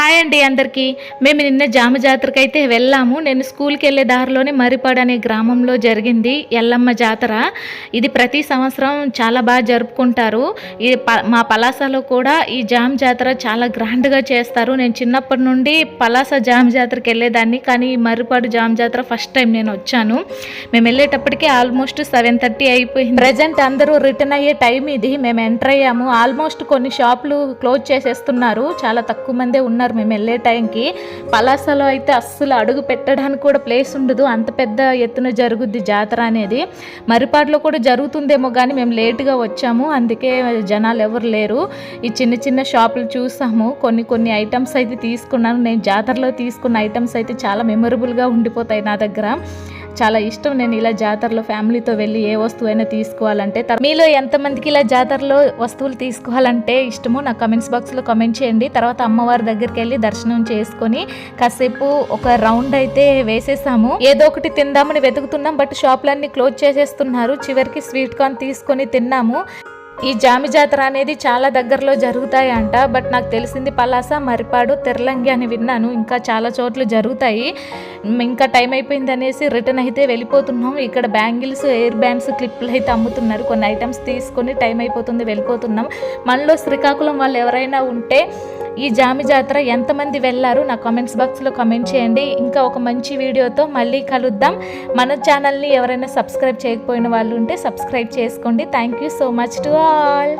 Hi అండి అందరికీ. మేము నిన్న జామ జాతరకి అయితే వెళ్ళాము. నేను స్కూల్కి వెళ్ళే దారిలోనే మరిపాడు అనే గ్రామంలో జరిగింది ఎల్లమ్మ జాతర. ఇది ప్రతి సంవత్సరం చాలా బాగా జరుపుకుంటారు. ఇది ప- మా పలాసలో కూడా ఈ జామ జాతర చాలా గ్రాండ్గా చేస్తారు. నేను చిన్నప్పటి నుండి పలాస జామ జాతరకి వెళ్ళేదాన్ని కానీ ఈ మరిపాడు జామ జాతర ఫస్ట్ టైం నేను వచ్చాను. మేము వెళ్ళేటప్పటికి ఆల్మోస్ట్ సెవెన్ థర్టీ అయిపోయింది. ప్రజెంట్ అందరూ రిటర్న్ అయ్యే టైం ఇది. మేము ఎంటర్ అయ్యాము. ఆల్మోస్ట్ కొన్ని షాపులు క్లోజ్ చేసేస్తున్నారు. చాలా తక్కువ మందే ఉన్నారు. మేము వెళ్ళే టైంకి పలాసలో అయితే అస్సలు అడుగు పెట్టడానికి కూడా ప్లేస్ ఉండదు. అంత పెద్ద ఎత్తున జరుగుద్ది జాతర అనేది. మరిపాడులో కూడా జరుగుతుందేమో కానీ మేము లేట్గా వచ్చాము. అందుకే జనాలు ఎవరు లేరు. ఈ చిన్న చిన్న షాపులు చూసాము. కొన్ని కొన్ని ఐటమ్స్ అయితే తీసుకున్నాను. నేను జాతరలో తీసుకున్న ఐటమ్స్ అయితే చాలా మెమొరబుల్గా ఉండిపోతాయి నా దగ్గర. చాలా ఇష్టం. నేను ఇలా జాతరలో ఫ్యామిలీతో వెళ్ళి ఏ వస్తువైనా తీసుకోవాలంటే మీలో ఎంతమందికి ఇలా జాతరలో వస్తువులు తీసుకోవాలంటే ఇష్టమో నా కమెంట్స్ బాక్స్లో కమెంట్ చేయండి. తర్వాత అమ్మవారి దగ్గరికి వెళ్ళి దర్శనం చేసుకొని కాసేపు ఒక రౌండ్ అయితే వేసేసాము. ఏదో ఒకటి తిందామని వెతుకుతున్నాం బట్ షాపులన్నీ క్లోజ్ చేసేస్తున్నారు. చివరికి స్వీట్ కార్న్ తీసుకొని తిన్నాము. ఈ జామి జాతర అనేది చాలా దగ్గరలో జరుగుతాయి అంట బట్ నాకు తెలిసింది పలాస మరిపాడు తెరలంగి అని విన్నాను. ఇంకా చాలా చోట్ల జరుగుతాయి. ఇంకా టైం అయిపోయింది అనేసి రిటర్న్ అయితే వెళ్ళిపోతున్నాం. ఇక్కడ బ్యాంగిల్స్ ఎయిర్ బ్యాండ్స్ క్లిప్లు అయితే అమ్ముతున్నారు. కొన్ని ఐటమ్స్ తీసుకొని టైం అయిపోతుంది వెళ్ళిపోతున్నాం. మనలో శ్రీకాకుళం వాళ్ళు ఎవరైనా ఉంటే ఈ జామి జాతర ఎంతమంది వెళ్ళారు నా కామెంట్స్ బాక్స్లో కామెంట్ చేయండి. ఇంకా ఒక మంచి వీడియోతో మళ్ళీ కలుద్దాం. మన ఛానల్ని ఎవరైనా సబ్స్క్రైబ్ చేయకపోయిన వాళ్ళు ఉంటే సబ్స్క్రైబ్ చేసుకోండి. Thank you so much to all